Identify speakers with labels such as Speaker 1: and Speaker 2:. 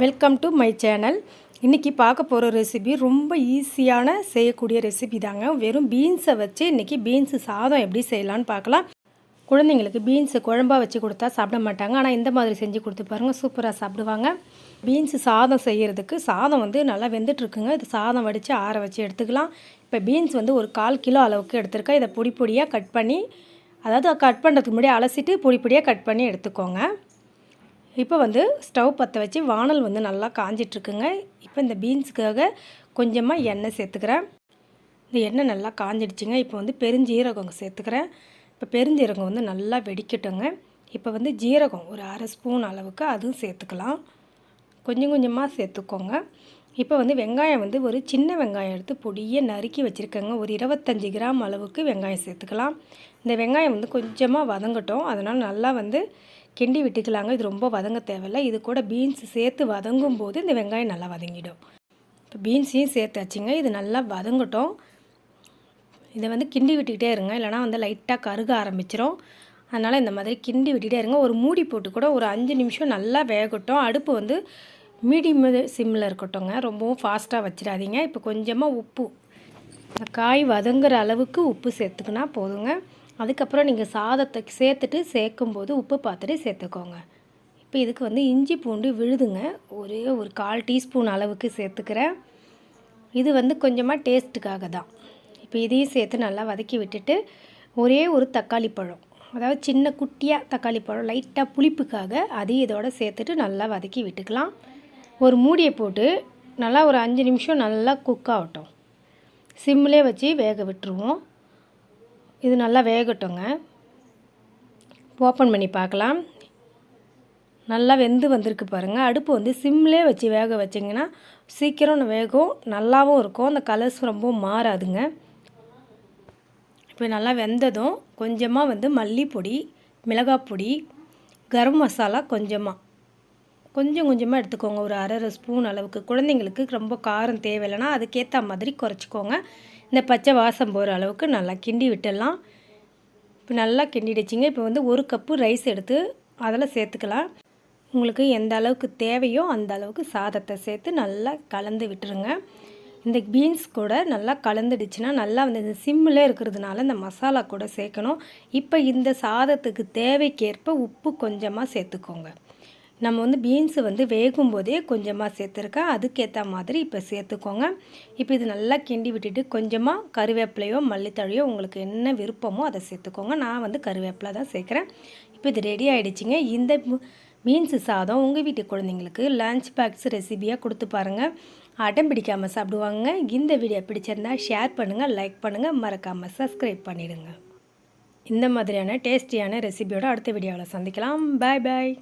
Speaker 1: Welcome to my channel இன்றைக்கி பார்க்க போகிற ரெசிபி ரொம்ப ஈஸியான செய்யக்கூடிய ரெசிபி தாங்க. வெறும் பீன்ஸை வச்சு இன்றைக்கி பீன்ஸு சாதம் எப்படி செய்யலான்னு பார்க்கலாம். குழந்தைங்களுக்கு பீன்ஸு குழம்பா வச்சு கொடுத்தா சாப்பிட மாட்டாங்க. ஆனால் இந்த மாதிரி செஞ்சு கொடுத்து பாருங்கள் சூப்பராக சாப்பிடுவாங்க. பீன்ஸு சாதம் செய்கிறதுக்கு சாதம் வந்து நல்லா வெந்துட்டுருக்குங்க. இது சாதம் வடித்து ஆற வச்சு எடுத்துக்கலாம். இப்போ பீன்ஸ் வந்து ஒரு கால் கிலோ அளவுக்கு எடுத்துருக்கேன். இதை பொடி பொடியாக கட் பண்ணி அதாவது கட் பண்ணுறதுக்கு முன்னாடி அலசிட்டு பொடி பொடியாக கட் பண்ணி எடுத்துக்கோங்க. இப்போ வந்து ஸ்டவ் பற்ற வச்சு வானல் வந்து நல்லா காஞ்சிட்ருக்குங்க. இப்போ இந்த பீன்ஸுக்காக கொஞ்சமாக எண்ணெய் சேர்த்துக்கிறேன். இந்த எண்ணெய் நல்லா காஞ்சிடுச்சுங்க. இப்போ வந்து பெருஞ்சீரகம் சேர்த்துக்கிறேன். இப்போ பெருஞ்சீரகம் வந்து நல்லா வெடிக்கட்டுங்க. இப்போ வந்து ஜீரகம் ஒரு அரை ஸ்பூன் அளவுக்கு அதுவும் சேர்த்துக்கலாம். கொஞ்சம் கொஞ்சமாக சேர்த்துக்கோங்க. இப்போ வந்து வெங்காயம் வந்து ஒரு சின்ன வெங்காயம் எடுத்து பொடியை நறுக்கி வச்சுருக்கேங்க. ஒரு இருபத்தஞ்சி கிராம் அளவுக்கு வெங்காயம் சேர்த்துக்கலாம். இந்த வெங்காயம் வந்து கொஞ்சமாக வதங்கட்டும். அதனால் நல்லா வந்து கிண்டி விட்டுக்கலாங்க. இது ரொம்ப வதங்க தேவையில்லை. இது கூட பீன்ஸ் சேர்த்து வதங்கும் போது இந்த வெங்காயம் நல்லா வதங்கிடும். இப்போ பீன்ஸையும் சேர்த்தாச்சுங்க. இது நல்லா வதங்கட்டும். இதை வந்து கிண்டி விட்டுக்கிட்டே இருங்க. இல்லைனா வந்து லைட்டாக கருக ஆரம்பிச்சிரும். அதனால் இந்த மாதிரி கிண்டி விட்டுகிட்டே இருங்க. ஒரு மூடி போட்டு கூட ஒரு அஞ்சு நிமிஷம் நல்லா வேகட்டும். அடுப்பு வந்து மீடியம் சிம்மில் இருக்கட்டும்ங்க. ரொம்பவும் ஃபாஸ்ட்டாக வச்சிடாதீங்க. இப்போ கொஞ்சமாக உப்பு. காய் வதங்குற அளவுக்கு உப்பு சேர்த்துக்கினா போதுங்க. அதுக்கப்புறம் நீங்கள் சாதத்தை சேர்த்துட்டு சேர்க்கும்போது உப்பு பார்த்துட்டு சேர்த்துக்கோங்க. இப்போ இதுக்கு வந்து இஞ்சி பூண்டு விழுதுங்க. ஒரே ஒரு கால் டீஸ்பூன் அளவுக்கு சேர்த்துக்கிறேன். இது வந்து கொஞ்சமாக டேஸ்ட்டுக்காக தான். இப்போ இதையும் சேர்த்து நல்லா வதக்கி விட்டுட்டு ஒரே ஒரு தக்காளி பழம். அதாவது சின்ன குட்டியாக தக்காளி பழம் லைட்டாக புளிப்புக்காக அதையும் இதோட சேர்த்துட்டு நல்லா வதக்கி விட்டுக்கலாம். ஒரு மூடியை போட்டு நல்லா ஒரு அஞ்சு நிமிஷம் நல்லா குக் ஆகட்டும். சிம்மிலே வச்சு வேக விட்டுருவோம். இது நல்லா வேகட்டுங்க. ஓப்பன் பண்ணி பார்க்கலாம். நல்லா வெந்து வந்திருக்கு பாருங்கள் அடுப்பு வந்து சிம்லே வச்சு வேக வச்சிங்கன்னா சீக்கிரம் வேகும். நல்லாவும் இருக்கும். அந்த கலர்ஸ் ரொம்ப மாறாதுங்க. இப்போ நல்லா வெந்ததும் கொஞ்சமாக வந்து மல்லிப்பொடி மிளகாய் பொடி கரம் மசாலா கொஞ்சமாக கொஞ்சம் கொஞ்சமாக எடுத்துக்கோங்க. ஒரு அரை ஸ்பூன் அளவுக்கு. குழந்தைங்களுக்கு ரொம்ப காரம் தேவையில்லைன்னா அதுக்கேற்ற மாதிரி குறைச்சிக்கோங்க. இந்த பச்சை வாசம் போகிற அளவுக்கு நல்லா கிண்டி விட்டுடலாம். இப்போ நல்லா கிண்டிடுச்சிங்க. இப்போ வந்து ஒரு கப்பு ரைஸ் எடுத்து அதில் சேர்த்துக்கலாம். உங்களுக்கு எந்த அளவுக்கு தேவையோ அந்த அளவுக்கு சாதத்தை சேர்த்து நல்லா கலந்து விட்டுருங்க. இந்த பீன்ஸ் கூட நல்லா கலந்துடுச்சுன்னா நல்லா வந்து இந்த சிம்மில் இருக்கிறதுனால இந்த மசாலா கூட சேர்க்கணும். இப்போ இந்த சாதத்துக்கு தேவைக்கேற்ப உப்பு கொஞ்சமாக சேர்த்துக்கோங்க. நம்ம வந்து பீன்ஸு வந்து வேகும் போதே கொஞ்சமாக சேர்த்துருக்கேன் அதுக்கேற்ற மாதிரி இப்போ சேர்த்துக்கோங்க. இப்போ இது நல்லா கிண்டி விட்டுட்டு கொஞ்சமாக கருவேப்பிலையோ மல்லித்தழையோ உங்களுக்கு என்ன விருப்பமோ அதை சேர்த்துக்கோங்க. நான் வந்து கருவேப்பிலை தான் சேர்க்குறேன். இப்போ இது ரெடி ஆகிடுச்சிங்க இந்த பீன்ஸு சாதம் உங்கள் வீட்டு குழந்தைங்களுக்கு லஞ்ச் பாக்ஸ் ரெசிபியாக கொடுத்து பாருங்கள் அடம் பிடிக்காமல் சாப்பிடுவாங்க. இந்த வீடியோ பிடிச்சிருந்தா ஷேர் பண்ணுங்கள் லைக் பண்ணுங்கள் மறக்காமல் சப்ஸ்கிரைப் பண்ணிவிடுங்க இந்த மாதிரியான டேஸ்டியான ரெசிபியோட அடுத்த வீடியோவில் சந்திக்கலாம். பாய் பாய்